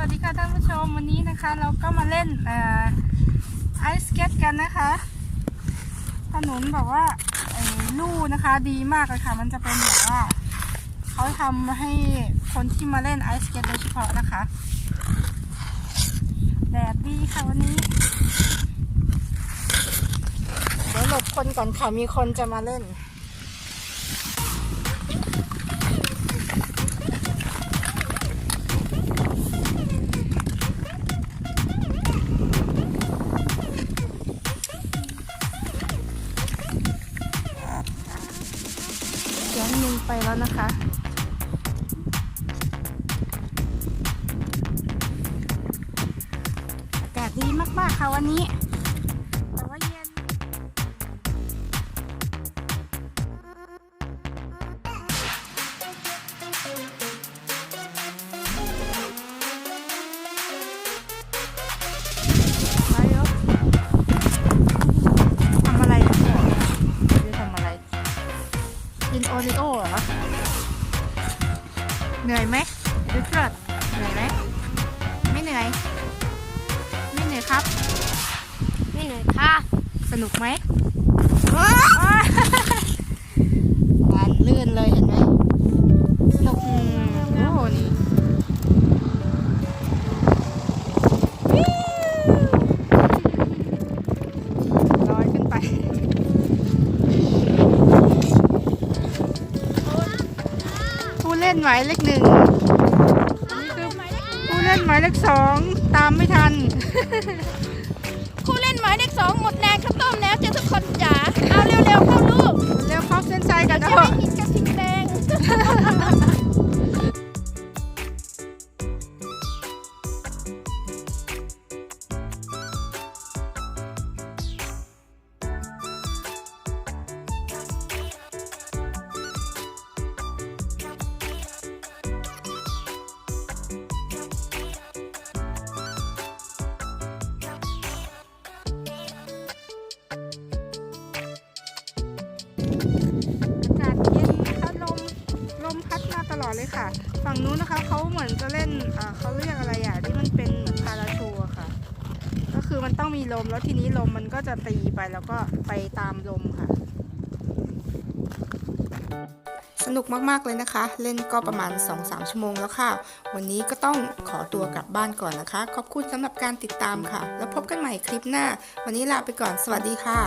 วัสดีค่ะท่านผู้ชมวันนี้นะคะเราก็มาเล่นเอ่อไอสเก็ตกันนะคะ ถนนแบบว่าลู่นะคะดีมากเลยค่ะ มันจะเป็นแบบว่าเขาทำให้คนที่มาเล่นไอสเก็ตโดยเฉพาะนะคะแดดดีค่ะวันนี้เดี๋ยวหลบคนก่อนค่ะมีคนจะมาเล่น เดี๋ยวหนึ่งไปแล้วนะคะ อากาศดีมากๆค่ะวันนี้ หรือเกิดเหนื่อยไหมไม่เหนื่อย ไม่เหนื่อยครับ ไม่เหนื่อยค่ะ สนุกไหมบานลื่นเลยเห็นไหมสนุกอืมโอ้โหนี่ลอยขึ้นไป ผู้เล่นหมายเลขหนึ่งอันนี้คือผู้เล่ นหมายเลขสองตามไม่ทันคู่เล่นหมายเลขสองหมดแรงข้าวต้มแล้วเจ้าทุกคนจ๋า มพัดมาตลอดเลยค่ะ ฝั่งนู้นนะคะเขาเหมือนจะเล่นเอ่อเขาเรียกอะไรอะที่มันเป็นเหมือนพาราชูอะค่ะ ก็คือมันต้องมีลมแล้วทีนี้ลมมันก็จะตีไปแล้วก็ไปตามลมค่ะ สนุกมากๆเลยนะคะ เล่นก็ประมาณ 2-3 ชั่วโมงแล้วค่ะ วันนี้ก็ต้องขอตัวกลับบ้านก่อนนะคะ ขอบคุณสำหรับการติดตามค่ะ แล้วพบกันใหม่คลิปหน้า วันนี้ลาไปก่อนสวัสดีค่ะ